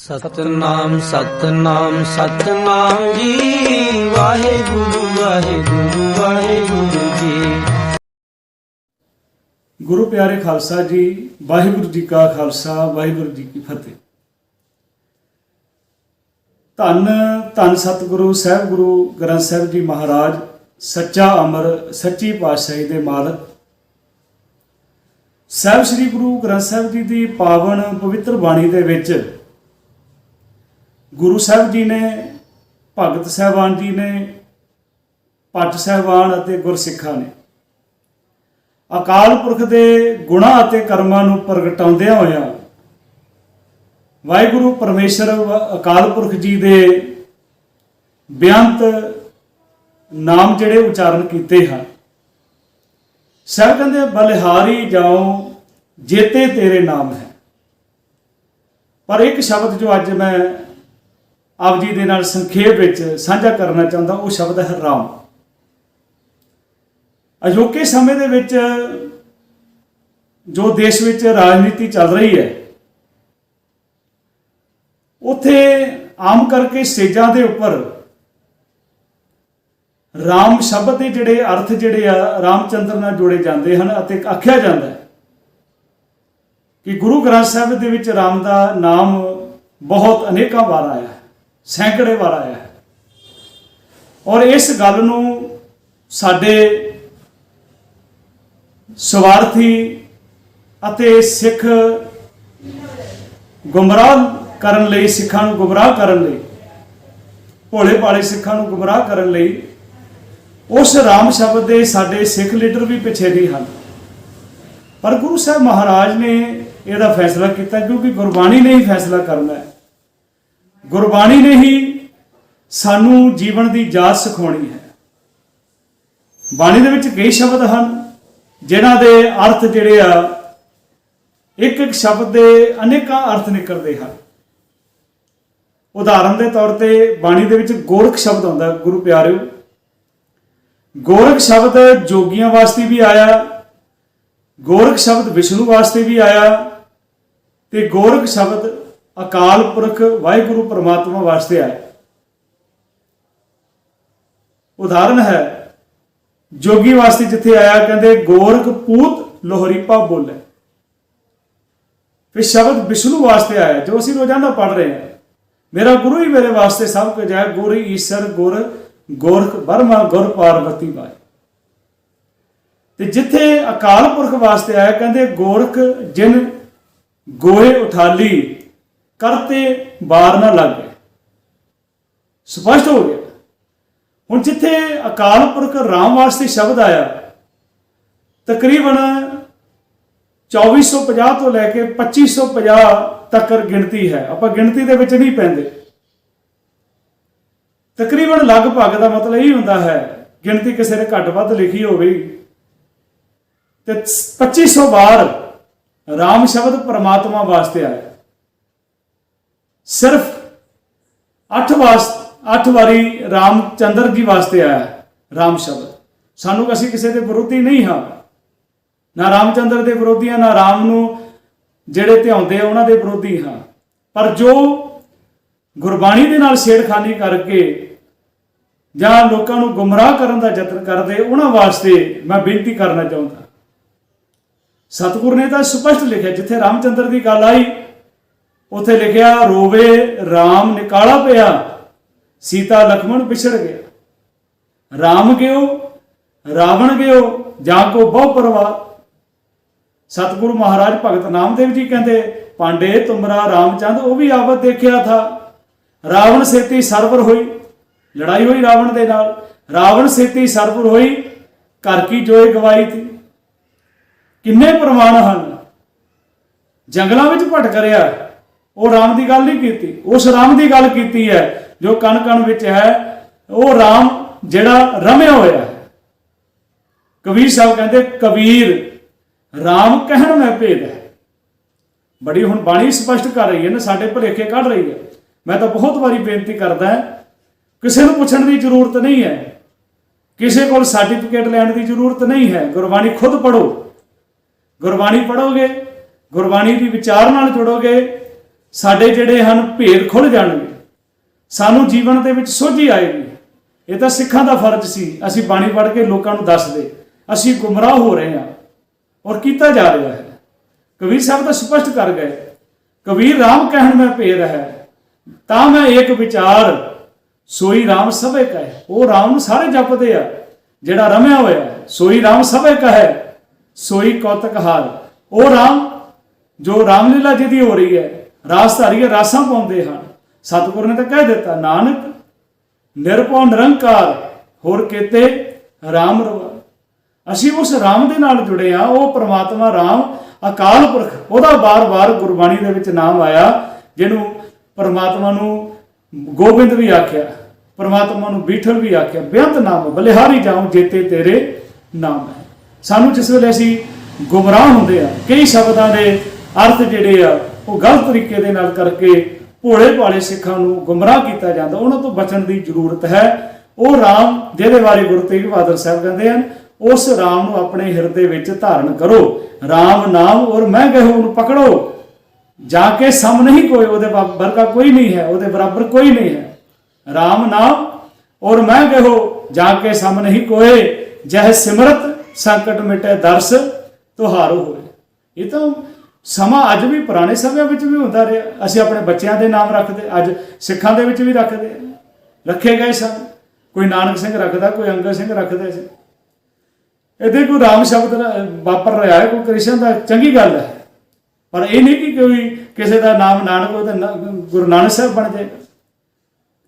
ਸਤਨਾਮ ਸਤਨਾਮ ਸਤਨਾਮ ਜੀ। ਵਾਹਿਗੁਰੂ ਵਾਹਿਗੁਰੂ ਵਾਹਿਗੁਰੂ ਜੀ। ਗੁਰੂ ਪਿਆਰੇ ਖਾਲਸਾ ਜੀ, ਵਾਹਿਗੁਰੂ ਜੀ ਕਾ ਖਾਲਸਾ, ਵਾਹਿਗੁਰੂ ਜੀ ਕੀ ਫਤਿਹ। ਧੰਨ ਧੰਨ ਸਤਿਗੁਰੂ ਸਾਹਿਬ ਗੁਰੂ ਗ੍ਰੰਥ ਸਾਹਿਬ ਜੀ ਮਹਾਰਾਜ, ਸੱਚਾ ਅਮਰ, ਸੱਚੀ ਪਾਤਸ਼ਾਹੀ ਦੇ ਮਾਲਕ। ਸਾਹਿਬ ਸ੍ਰੀ ਗੁਰੂ ਗ੍ਰੰਥ ਸਾਹਿਬ ਜੀ ਦੀ ਪਾਵਨ ਪਵਿੱਤਰ ਬਾਣੀ ਦੇ ਵਿੱਚ ਗੁਰੂ ਸਾਹਿਬ ਜੀ ਨੇ, ਭਗਤ ਸਾਹਿਬਾਨ ਜੀ ਨੇ ਪੱਟ ਸਾਹਿਬਾਨ ਅਤੇ ਗੁਰਸਿੱਖਾਂ ਨੇ ਅਕਾਲ ਪੁਰਖ ਦੇ ਗੁਣਾਂ ਅਤੇ ਕਰਮਾਂ ਨੂੰ ਪ੍ਰਗਟਾਉਂਦਿਆਂ ਹੋਇਆਂ ਵਾਹਿਗੁਰੂ ਪਰਮੇਸ਼ਰ ਅਕਾਲ ਪੁਰਖ ਜੀ ਦੇ ਬੇਅੰਤ ਨਾਮ ਜਿਹੜੇ ਉਚਾਰਨ ਕੀਤੇ ਹਨ। ਸਭ ਕਹਿੰਦੇ ਬਲਿਹਾਰੀ ਜਾਓ ਜੇਤੇ ਤੇਰੇ ਨਾਮ ਹੈ। ਪਰ ਇੱਕ ਸ਼ਬਦ ਜੋ ਅੱਜ ਮੈਂ ਆਪ ਜੀ ਦੇ ਨਾਲ ਸੰਖੇਪ ਵਿੱਚ ਸਾਂਝਾ ਕਰਨਾ ਚਾਹੁੰਦਾ ਉਹ ਸ਼ਬਦ ਹੈ ਰਾਮ। ਅਜੋਕੇ ਸਮੇਂ ਦੇ ਵਿੱਚ ਜੋ ਦੇਸ਼ ਵਿੱਚ ਰਾਜਨੀਤੀ ਚੱਲ ਰਹੀ ਹੈ, ਉਥੇ ਆਮ ਕਰਕੇ ਸਟੇਜਾਂ ਦੇ ਉੱਪਰ ਰਾਮ ਸ਼ਬਦ ਦੇ ਜਿਹੜੇ ਅਰਥ ਜਿਹੜੇ ਆ, ਰਾਮਚੰਦਰ ਨਾਲ ਜੋੜੇ ਜਾਂਦੇ ਹਨ ਅਤੇ ਆਖਿਆ ਜਾਂਦਾ ਹੈ ਕਿ ਗੁਰੂ ਗ੍ਰੰਥ ਸਾਹਿਬ ਦੇ ਵਿੱਚ ਰਾਮ ਦਾ ਨਾਮ ਬਹੁਤ ਅਨੇਕਾਂ ਵਾਰ ਆਇਆ ਹੈ। ਸੈਂਕੜੇ ਵਾਰ ਆਇਆ ਹੈ। ਔਰ ਇਸ ਗੱਲ ਨੂੰ ਸਾਡੇ ਸਵਾਰਥੀ ਅਤੇ ਸਿੱਖ ਗੁੰਮਰਾਹ ਕਰਨ ਲਈ, ਸਿੱਖਾਂ ਨੂੰ ਗੁੰਮਰਾਹ ਕਰਨ ਲਈ, ਭੋਲੇ ਭਾਲੇ ਸਿੱਖਾਂ ਨੂੰ ਗੁੰਮਰਾਹ ਕਰਨ ਲਈ ਉਸ ਰਾਮ ਸ਼ਬਦ ਦੇ ਸਾਡੇ ਸਿੱਖ ਲੀਡਰ ਵੀ ਪਿੱਛੇ ਨਹੀਂ ਹਨ। ਪਰ ਗੁਰੂ ਸਾਹਿਬ ਮਹਾਰਾਜ ਨੇ ਇਹਦਾ ਫੈਸਲਾ ਕੀਤਾ ਕਿਉਂਕਿ ਗੁਰਬਾਣੀ ਨੇ ਹੀ ਫੈਸਲਾ ਕਰਨਾ ਹੈ। ਗੁਰਬਾਣੀ ਨੇ ਹੀ ਸਾਨੂੰ ਜੀਵਨ ਦੀ ਜਾਚ ਸਿਖਾਉਣੀ ਹੈ। ਬਾਣੀ ਦੇ ਵਿੱਚ ਕਈ ਸ਼ਬਦ ਹਨ, ਜਿਨ੍ਹਾਂ ਦੇ ਅਰਥ ਜਿਹੜੇ ਆ, ਇੱਕ ਇੱਕ ਸ਼ਬਦ ਦੇ ਅਨੇਕਾਂ ਅਰਥ ਨਿਕਲਦੇ ਹਨ। ਉਦਾਹਰਨ ਦੇ ਤੌਰ ਤੇ ਬਾਣੀ ਦੇ ਵਿੱਚ ਗੋਰਖ ਸ਼ਬਦ ਆਉਂਦਾ, ਗੁਰੂ ਪਿਆਰਿਓ। ਗੋਰਖ ਸ਼ਬਦ ਜੋਗੀਆਂ ਵਾਸਤੇ ਵੀ ਆਇਆ, ਗੋਰਖ ਸ਼ਬਦ ਵਿਸ਼ਨੂੰ ਵਾਸਤੇ ਵੀ ਆਇਆ, ਤੇ ਗੋਰਖ ਸ਼ਬਦ ਅਕਾਲ ਪੁਰਖ ਵਾਹਿਗੁਰੂ ਪ੍ਰਮਾਤਮਾ ਵਾਸਤੇ ਆਇਆ ਉਦਾਹਰਨ ਹੈ, ਜੋਗੀ ਵਾਸਤੇ ਜਿੱਥੇ ਆਇਆ, ਕਹਿੰਦੇ ਗੋਰਖ ਪੂਤ ਲੋਹਰੀਪਾ ਬੋਲੇ। ਫਿਰ ਸ਼ਬਦ ਵਿਸ਼ਨੂੰ ਵਾਸਤੇ ਆਇਆ, ਜੋ ਅਸੀਂ ਰੋਜ਼ਾਨਾ ਪੜ ਰਹੇ ਹਾਂ। ਮੇਰਾ ਗੁਰੂ ਹੀ ਮੇਰੇ ਵਾਸਤੇ ਸਭ ਕੁਝ ਹੈ, ਗੁਰ ਈਸ਼ਰ, ਗੁਰ ਗੋਰਖ ਬਰਮਾ ਗੁਰ ਪਾਰਵਤੀ ਬਾਈ ਤੇ ਜਿੱਥੇ ਅਕਾਲ ਪੁਰਖ ਵਾਸਤੇ ਆਇਆ, ਕਹਿੰਦੇ ਗੋਰਖ ਜਿਨ ਗੋਹੇ ਉਠਾਲੀ ਕਰਤੇ ਬਾਰ ਨਾ ਲੱਗੇ ਸਪਸ਼ਟ ਹੋ ਗਿਆ। ਹੁਣ ਜਿੱਥੇ ਅਕਾਲ ਪੁਰਖ ਰਾਮ ਵਾਸਤੇ ਸ਼ਬਦ ਆਇਆ, ਤਕਰੀਬਨ 2450 ਤੋਂ ਲੈ ਕੇ 2550 ਤੱਕ ਗਿਣਤੀ ਹੈ। ਆਪਾਂ ਗਿਣਤੀ ਦੇ ਵਿੱਚ ਨਹੀਂ ਪੈਂਦੇ। ਤਕਰੀਬਨ ਲਗਭਗ ਦਾ ਮਤਲਬ ਇਹ ਹੁੰਦਾ ਹੈ, ਗਿਣਤੀ ਕਿਸੇ ਨੇ ਘੱਟ ਵੱਧ ਲਿਖੀ ਹੋਵੇ। ਤੇ 2500 ਵਾਰ ਰਾਮ ਸ਼ਬਦ ਪਰਮਾਤਮਾ ਵਾਸਤੇ ਆਇਆ। ਸਿਰਫ 8 ਵਾਸ 8 ਵਾਰੀ ਰਾਮ ਚੰਦਰ ਜੀ ਵਾਸਤੇ ਆਇਆ ਰਾਮ ਸ਼ਬਦ। ਸਾਨੂੰ ਅਸੀਂ ਕਿਸੇ ਦੇ ਵਿਰੋਧੀ ਨਹੀਂ ਹਾਂ। ਨਾ ਰਾਮਚੰਦਰ ਦੇ ਵਿਰੋਧੀ ਹਾਂ, ਨਾ ਰਾਮ ਨੂੰ ਜਿਹੜੇ ਧਿਆਉਂਦੇ ਆ, ਉਹਨਾਂ ਦੇ ਵਿਰੋਧੀ ਹਾਂ। ਪਰ ਜੋ ਗੁਰਬਾਣੀ ਦੇ ਨਾਲ ਛੇੜਖਾਨੀ ਕਰਕੇ ਜਾਂ ਲੋਕਾਂ ਨੂੰ ਗੁੰਮਰਾਹ ਕਰਨ ਦਾ ਯਤਨ ਕਰਦੇ, ਉਹਨਾਂ ਵਾਸਤੇ ਮੈਂ ਬੇਨਤੀ ਕਰਨਾ ਚਾਹੁੰਦਾ। ਸਤਿਗੁਰ ਨੇ ਤਾਂ ਸਪਸ਼ਟ ਲਿਖਿਆ, ਜਿੱਥੇ ਰਾਮਚੰਦਰ ਦੀ ਗੱਲ ਆਈ ਉੱਥੇ ਲਿਖਿਆ, ਰੋਵੇ RAM ਨਿਕਾਲਾ ਪਿਆ, ਸੀਤਾ ਲਖਮਣ ਪਿਛੜ ਗਿਆ। RAM ਗਿਓ, ਰਾਵਣ ਗਿਓ, ਜਾਂ ਕੋ ਬਹੁ ਪਰਵਾਰ ਸਤਿਗੁਰੂ ਮਹਾਰਾਜ ਭਗਤ ਨਾਮਦੇਵ ਜੀ ਕਹਿੰਦੇ, ਪਾਂਡੇ, ਤੁਮਰਾ ਰਾਮਚੰਦ, ਉਹ ਵੀ ਆਵਤ ਦੇਖਿਆ ਥਾ। ਰਾਵਣ ਸੇਤੀ ਸਰਵਰ ਹੋਈ, ਲੜਾਈ ਹੋਈ ਰਾਵਣ ਦੇ ਨਾਲ। ਰਾਵਣ ਸੇਤੀ ਸਰਵਰ ਹੋਈ, ਘਰ ਕੀ ਜੋਏ ਗਵਾਈ ਥੀ ਕਿੰਨੇ ਪ੍ਰਮਾਣ ਹਨ। ਜੰਗਲਾਂ ਵਿੱਚ ਭਟਕ ਰਿਹਾ ਉਹ ਰਾਮ ਦੀ ਗੱਲ ਨਹੀਂ ਕੀਤੀ। ਉਸ ਰਾਮ ਦੀ ਗੱਲ ਕੀਤੀ ਹੈ, ਜੋ ਕਣ ਕਣ ਵਿੱਚ ਹੈ, ਉਹ ਰਾਮ ਜਿਹੜਾ ਰਮਿਆ ਹੋਇਆ ਹੈ। ਕਬੀਰ ਸਾਹਿਬ ਕਹਿੰਦੇ, ਕਬੀਰ, ਰਾਮ ਕਹਿਣ ਮੈਂ ਭੇਦ ਹੈ। ਬੜੀ ਹੁਣ ਬਾਣੀ ਸਪਸ਼ਟ ਕਰ ਰਹੀ ਹੈ ਨਾ, ਸਾਡੇ ਭੁਲੇਖੇ ਕੱਢ ਰਹੀ ਹੈ। ਮੈਂ ਤਾਂ ਬਹੁਤ ਵਾਰੀ ਬੇਨਤੀ ਕਰਦਾ ਕਿਸੇ ਨੂੰ ਪੁੱਛਣ ਦੀ ਜ਼ਰੂਰਤ ਨਹੀਂ ਹੈ। ਕਿਸੇ ਕੋਲ ਸਰਟੀਫਿਕੇਟ ਲੈਣ ਦੀ ਜ਼ਰੂਰਤ ਨਹੀਂ ਹੈ। ਗੁਰਬਾਣੀ ਖੁਦ ਪੜੋ ਗੁਰਬਾਣੀ ਪੜੋਗੇ ਗੁਰਬਾਣੀ ਦੀ ਵਿਚਾਰ ਨਾਲ ਜੁੜੋਗੇ ਸਾਡੇ ਜਿਹੜੇ ਹਨ ਭੇਦ ਖੁੱਲ ਜਾਣਗੇ। ਸਾਨੂੰ ਜੀਵਨ ਦੇ ਵਿੱਚ ਸੋਝੀ ਆਏਗੀ ਇਹ ਤਾਂ ਸਿੱਖਾਂ ਦਾ ਫਰਜ਼ ਸੀ। ਅਸੀਂ ਬਾਣੀ ਪੜ੍ਹ ਕੇ ਲੋਕਾਂ ਨੂੰ ਦੱਸਦੇ। ਅਸੀਂ ਗੁੰਮਰਾਹ ਹੋ ਰਹੇ ਹਾਂ ਔਰ ਕੀਤਾ ਜਾ ਰਿਹਾ ਹੈ। ਕਬੀਰ ਸਾਹਿਬ ਤਾਂ ਸਪਸ਼ਟ ਕਰ ਗਏ। ਕਬੀਰ, ਰਾਮ ਕਹਿਣ ਮੈਂ ਭੇਦ ਹੈ। ਤਾਂ ਮੈਂ ਇੱਕ ਵਿਚਾਰ, ਸੋਈ ਰਾਮ ਸਭੇ ਕਹੇ। ਉਹ ਰਾਮ ਨੂੰ ਸਾਰੇ ਜਪਦੇ ਆ। ਜਿਹੜਾ ਰਮਿਆ ਹੋਇਆ ਸੋਈ ਰਾਮ ਸਭੇ ਕਹੇ। ਸੋਈ ਕੌਤਕ ਹਾਰ। ਉਹ ਰਾਮ, ਜੋ ਰਾਮਲੀਲਾ ਜਿਹਦੀ ਹੋ ਰਹੀ ਹੈ ਰਾਸ ਧਾਰੀਏ ਰਾਸਾਂ ਪਾਉਂਦੇ ਹਨ। ਸਤਿਗੁਰ ਨੇ ਤਾਂ ਕਹਿ ਦਿੱਤਾ, ਨਾਨਕ, ਨਿਰਭਉ ਨਿਰੰਕਾਰ, ਹੋਰ ਕੀਤੇ ਰਾਮ ਰਵਾ। ਅਸੀਂ ਉਸ ਰਾਮ ਦੇ ਨਾਲ ਜੁੜੇ ਆ ਉਹ ਪ੍ਰਮਾਤਮਾ ਰਾਮ, ਅਕਾਲ ਪੁਰਖ, ਉਹਦਾ ਬਾਰ-ਬਾਰ ਗੁਰਬਾਣੀ ਦੇ ਵਿੱਚ ਨਾਮ ਆਇਆ, ਜਿਹਨੂੰ ਪਰਮਾਤਮਾ ਨੂੰ ਗੋਬਿੰਦ ਵੀ ਆਖਿਆ, ਪਰਮਾਤਮਾ ਨੂੰ ਬੀਠਲ ਵੀ ਆਖਿਆ ਬੇਅੰਤ ਨਾਮ, ਬਲਿਹਾਰੀ ਜਾਉ ਜੇਤੇ ਤੇਰੇ ਨਾਮ ਹੈ। ਸਾਨੂੰ ਜਿਸ ਵੇਲੇ ਅਸੀਂ ਗੁੰਮਰਾਹ ਹੁੰਦੇ ਆ ਕਈ ਸ਼ਬਦਾਂ ਦੇ ਅਰਥ ਜਿਹੜੇ ਆ ਉਹ ਗਲਤ ਤਰੀਕੇ ਦੇ ਨਾਲ ਕਰਕੇ ਭੋਲੇ ਭਾਲੇ ਸਿੱਖਾਂ ਨੂੰ ਗੁੰਮਰਾਹ ਕੀਤਾ ਜਾਂਦਾ, ਉਹਨਾਂ ਤੋਂ ਬਚਣ ਦੀ ਜ਼ਰੂਰਤ ਹੈ। ਉਹ ਰਾਮ, ਜਿਹਦੇ ਬਾਰੇ ਗੁਰੂ ਤੇਗ ਬਹਾਦਰ ਸਾਹਿਬ ਕਹਿੰਦੇ ਹਨ, ਉਸ ਰਾਮ ਨੂੰ ਆਪਣੇ ਹਿਰਦੇ ਵਿੱਚ ਧਾਰਨ ਕਰੋ। ਰਾਮ ਨਾਮ ਔਰ ਮੈਂ ਕਹੋ ਉਹਨੂੰ ਪਕੜੋ। ਜਾ ਕੇ ਸਮ ਨਹੀਂ ਕੋਈ, ਉਹਦੇ ਵਰਗਾ ਕੋਈ ਨਹੀਂ ਹੈ, ਉਹਦੇ ਬਰਾਬਰ ਕੋਈ ਨਹੀਂ ਹੈ। RAM ਨਾਮ ਔਰ ਮੈਂ ਕਹੋ ਜਾ ਕੇ ਸਮ ਨਹੀਂ ਕੋਏ ਜਹ ਸਿਮਰਤ ਸੰਕਟ ਮਿਟੇ ਦਰਸ, ਤੁਹਾਰੋ ਹੋਏ। ਇਹ ਤਾਂ ਸਮਾਂ ਅੱਜ ਵੀ ਪੁਰਾਣੇ ਸਮਿਆਂ ਵਿੱਚ ਵੀ ਹੁੰਦਾ ਰਿਹਾ। ਅਸੀਂ ਆਪਣੇ ਬੱਚਿਆਂ ਦੇ ਨਾਮ ਰੱਖਦੇ, ਅੱਜ ਸਿੱਖਾਂ ਦੇ ਵਿੱਚ ਵੀ ਰੱਖਦੇ। ਰੱਖੇ ਗਏ ਸਨ। ਕੋਈ ਨਾਨਕ ਸਿੰਘ ਰੱਖਦਾ, ਕੋਈ ਅੰਗਦ ਸਿੰਘ ਰੱਖਦੇ ਸੀ। ਇਹਦੇ ਕੋਈ ਰਾਮ ਸ਼ਬਦ ਵਾਪਰ ਰਿਹਾ ਹੈ, ਕੋਈ ਕ੍ਰਿਸ਼ਨ ਦਾ, ਚੰਗੀ ਗੱਲ ਹੈ। ਪਰ ਇਹ ਨਹੀਂ ਕਿ ਕੋਈ ਕਿਸੇ ਦਾ ਨਾਮ ਨਾਨਕ ਉਹਦਾ ਨਾ- ਗੁਰੂ ਨਾਨਕ ਸਾਹਿਬ ਬਣ ਜਾਏ।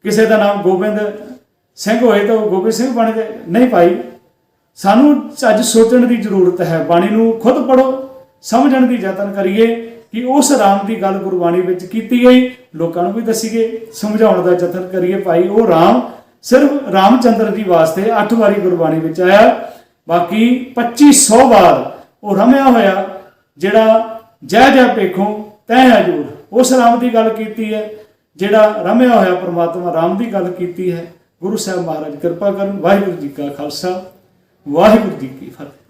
ਕਿਸੇ ਦਾ ਨਾਮ ਗੋਬਿੰਦ ਸਿੰਘ ਹੋਏ ਤਾਂ ਉਹ ਗੋਬਿੰਦ ਸਿੰਘ ਬਣ ਜਾਏ। ਨਹੀਂ ਭਾਈ, ਸਾਨੂੰ ਅੱਜ ਸੋਚਣ ਦੀ ਜ਼ਰੂਰਤ ਹੈ। ਬਾਣੀ ਨੂੰ ਖੁਦ ਪੜੋ ਸਮਝਣ ਦੀ ਯਤਨ ਕਰੀਏ ਕਿ ਉਸ ਰਾਮ ਦੀ ਗੱਲ ਗੁਰਬਾਣੀ ਵਿੱਚ ਕੀਤੀ ਗਈ, ਲੋਕਾਂ ਨੂੰ ਵੀ ਦੱਸੀਏ ਸਮਝਾਉਣ ਦਾ ਯਤਨ ਕਰੀਏ। ਭਾਈ, ਉਹ ਰਾਮ ਸਿਰਫ ਰਾਮਚੰਦਰ ਜੀ ਵਾਸਤੇ 8 ਵਾਰੀ ਗੁਰਬਾਣੀ ਵਿੱਚ ਆਇਆ। ਬਾਕੀ 2500 ਵਾਰ ਉਹ ਰਮਿਆ ਹੋਇਆ, ਜਿਹੜਾ ਜੈ ਜੈ ਪੇਖੋਂ ਤੈ ਹਜੂਰ ਉਸ ਰਾਮ ਦੀ ਗੱਲ ਕੀਤੀ ਹੈ। ਜਿਹੜਾ ਰਮਿਆ ਹੋਇਆ ਪ੍ਰਮਾਤਮਾ ਰਾਮ ਦੀ ਗੱਲ ਕੀਤੀ ਹੈ। ਗੁਰੂ ਸਾਹਿਬ ਮਹਾਰਾਜ ਕਿਰਪਾ ਕਰਨ। ਵਾਹਿਗੁਰੂ ਜੀ ਕਾ ਖਾਲਸਾ, ਵਾਹਿਗੁਰੂ ਜੀ ਕੀ ਫਤਿਹ।